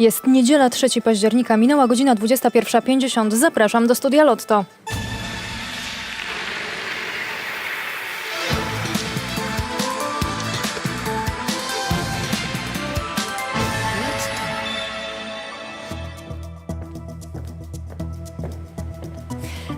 Jest niedziela 3 października, minęła godzina 21.50. Zapraszam do studia Lotto.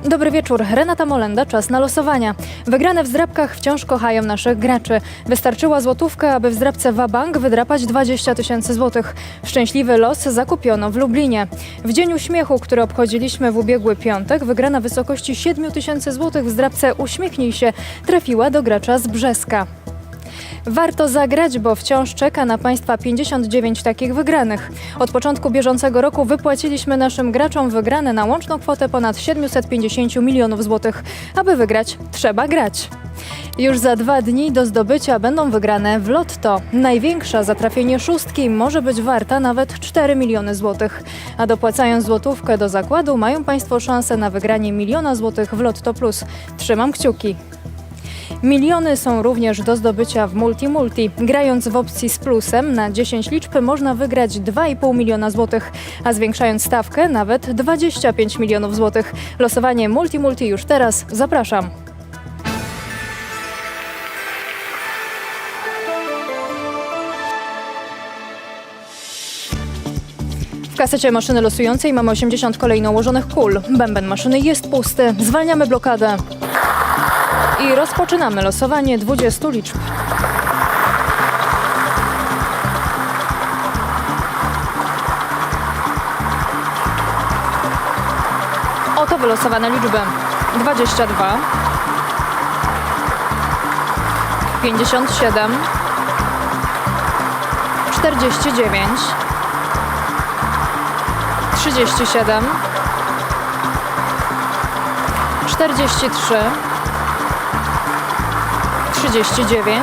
Dobry wieczór. Renata Molenda, czas na losowania. Wygrane w zdrabkach wciąż kochają naszych graczy. Wystarczyła złotówka, aby w zdrabce Wabank wydrapać 20 tysięcy złotych. Szczęśliwy los zakupiono w Lublinie. W Dzień Uśmiechu, który obchodziliśmy w ubiegły piątek, wygrana wysokości 7 tysięcy złotych w zdrabce Uśmiechnij się trafiła do gracza z Brzeska. Warto zagrać, bo wciąż czeka na Państwa 59 takich wygranych. Od początku bieżącego roku wypłaciliśmy naszym graczom wygrane na łączną kwotę ponad 750 milionów złotych. Aby wygrać, trzeba grać. Już za dwa dni do zdobycia będą wygrane w Lotto. Największa za trafienie szóstki może być warta nawet 4 miliony złotych. A dopłacając złotówkę do zakładu mają Państwo szansę na wygranie miliona złotych w Lotto Plus. Trzymam kciuki. Miliony są również do zdobycia w Multi Multi. Grając w opcji z plusem na 10 liczb można wygrać 2,5 miliona złotych, a zwiększając stawkę nawet 25 milionów złotych. Losowanie Multi Multi już teraz. Zapraszam. W kasecie maszyny losującej mamy 80 kolejno ułożonych kul. Bęben maszyny jest pusty. Zwalniamy blokadę. I rozpoczynamy losowanie 20 liczb. Oto wylosowane liczby. 22 57 49 37 43 39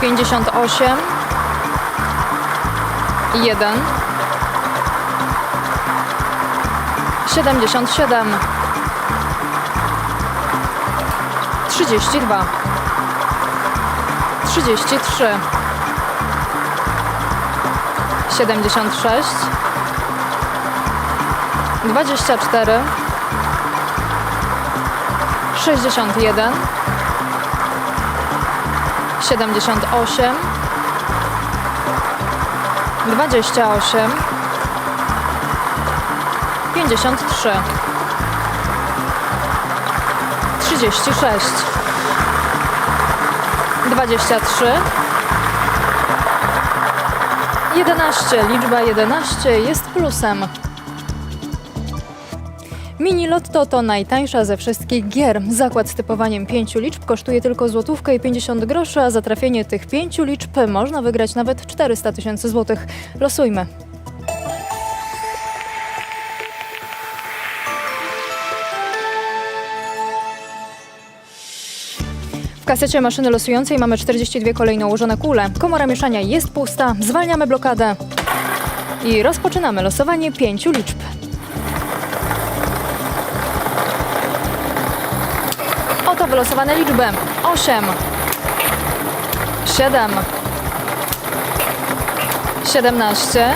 58 1 77 32 33 76 24 61 78 28 53 36 23 11. Liczba 11 jest plusem. Mini Lotto to najtańsza ze wszystkich gier. Zakład z typowaniem pięciu liczb kosztuje tylko złotówkę i 50 groszy, a za trafienie tych pięciu liczb można wygrać nawet 400 tysięcy złotych. Losujmy. W kasecie maszyny losującej mamy 42 kolejno ułożone kule. Komora mieszania jest pusta. Zwalniamy blokadę. I rozpoczynamy losowanie pięciu liczb. Wylosowane liczby. 8 7 17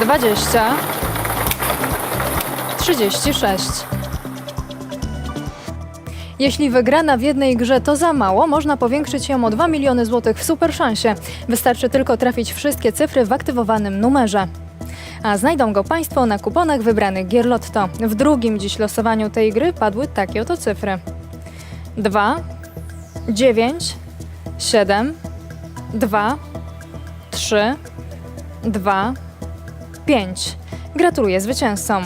20 36 jeśli wygrana w jednej grze to za mało, można powiększyć ją o 2 miliony złotych w super szansie. Wystarczy tylko trafić wszystkie cyfry w aktywowanym numerze. A znajdą go Państwo na kuponach wybranych gier Lotto. W drugim dziś losowaniu tej gry padły takie oto cyfry. 2, 9, 7, 2, 3, 2, 5. Gratuluję zwycięzcom.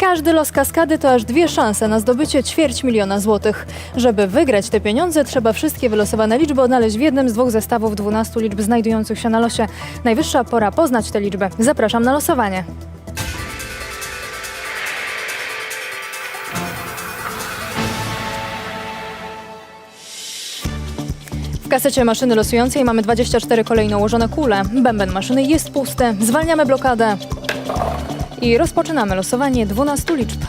Każdy los kaskady to aż dwie szanse na zdobycie ćwierć miliona złotych. Żeby wygrać te pieniądze, trzeba wszystkie wylosowane liczby odnaleźć w jednym z dwóch zestawów 12 liczb znajdujących się na losie. Najwyższa pora poznać te liczby. Zapraszam na losowanie. W kasecie maszyny losującej mamy 24 kolejno ułożone kule. Bęben maszyny jest pusty. Zwalniamy blokadę. I rozpoczynamy losowanie 12 liczb.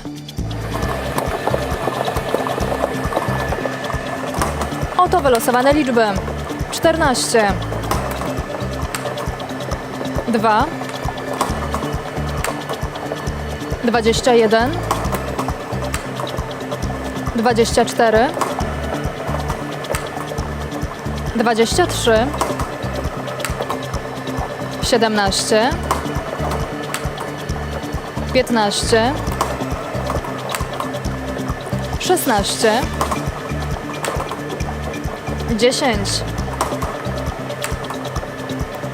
Oto wylosowane liczby. 14 2, 21, 24, 23, 17, 15, 16, 10,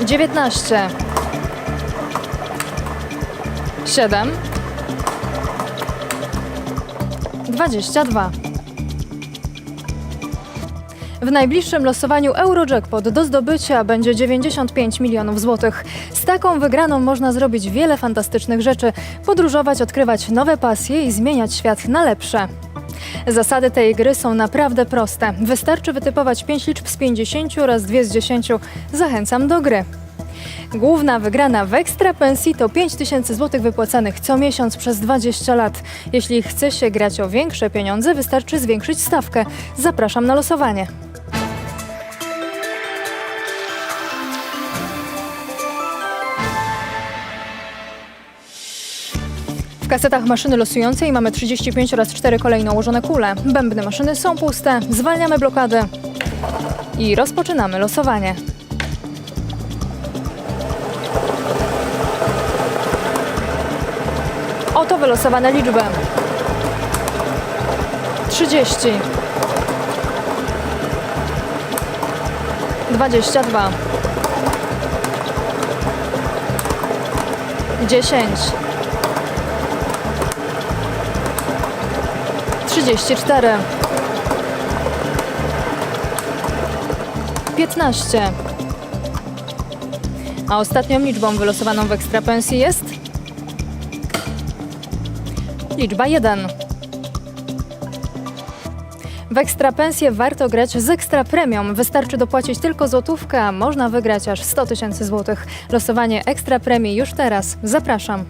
19, 7, 22. W najbliższym losowaniu Eurojackpot do zdobycia będzie 95 milionów złotych. Taką wygraną można zrobić wiele fantastycznych rzeczy, podróżować, odkrywać nowe pasje i zmieniać świat na lepsze. Zasady tej gry są naprawdę proste. Wystarczy wytypować 5 liczb z 50 oraz 2 z 10. Zachęcam do gry. Główna wygrana w ekstra pensji to 5000 zł wypłacanych co miesiąc przez 20 lat. Jeśli chce się grać o większe pieniądze, wystarczy zwiększyć stawkę. Zapraszam na losowanie. W kasetach maszyny losującej mamy 35 oraz 4 kolejno ułożone kule. Bębny maszyny są puste, zwalniamy blokady i rozpoczynamy losowanie. Oto wylosowane liczby. 30 22 10 34 15 A ostatnią liczbą wylosowaną w ekstrapensji jest liczba 1. W ekstrapensję warto grać z ekstra premium. Wystarczy dopłacić tylko złotówkę, a można wygrać aż 100 tysięcy złotych. Losowanie ekstra premii już teraz. Zapraszam.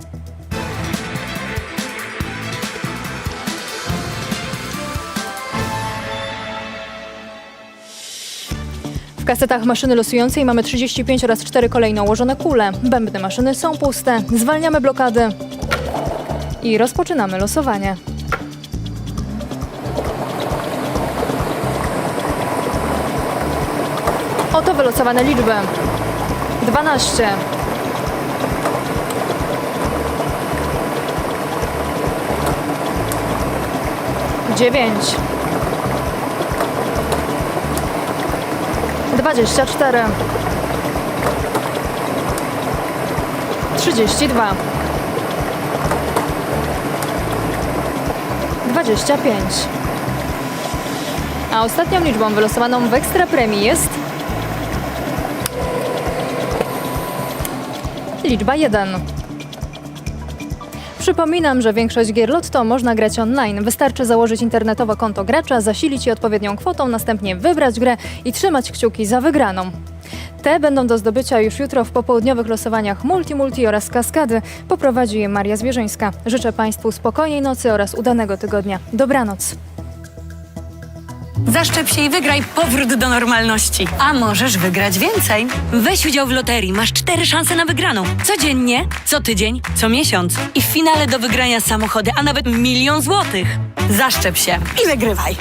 Kasetach maszyny losującej mamy 35 oraz 4 kolejno ułożone kule. Bębny maszyny są puste. Zwalniamy blokady i rozpoczynamy losowanie. Oto wylosowane liczby. 12 9 24 32 25 A ostatnią liczbą wylosowaną w ekstra premii jest liczba 1. Przypominam, że większość gier Lotto można grać online. Wystarczy założyć internetowe konto gracza, zasilić je odpowiednią kwotą, następnie wybrać grę i trzymać kciuki za wygraną. Te będą do zdobycia już jutro w popołudniowych losowaniach Multi Multi oraz Kaskady. Poprowadzi je Maria Zwierzyńska. Życzę Państwu spokojnej nocy oraz udanego tygodnia. Dobranoc. Zaszczep się i wygraj powrót do normalności. A możesz wygrać więcej. Weź udział w loterii. Masz cztery szanse na wygraną. Codziennie, co tydzień, co miesiąc. I w finale do wygrania samochody, a nawet milion złotych. Zaszczep się i wygrywaj.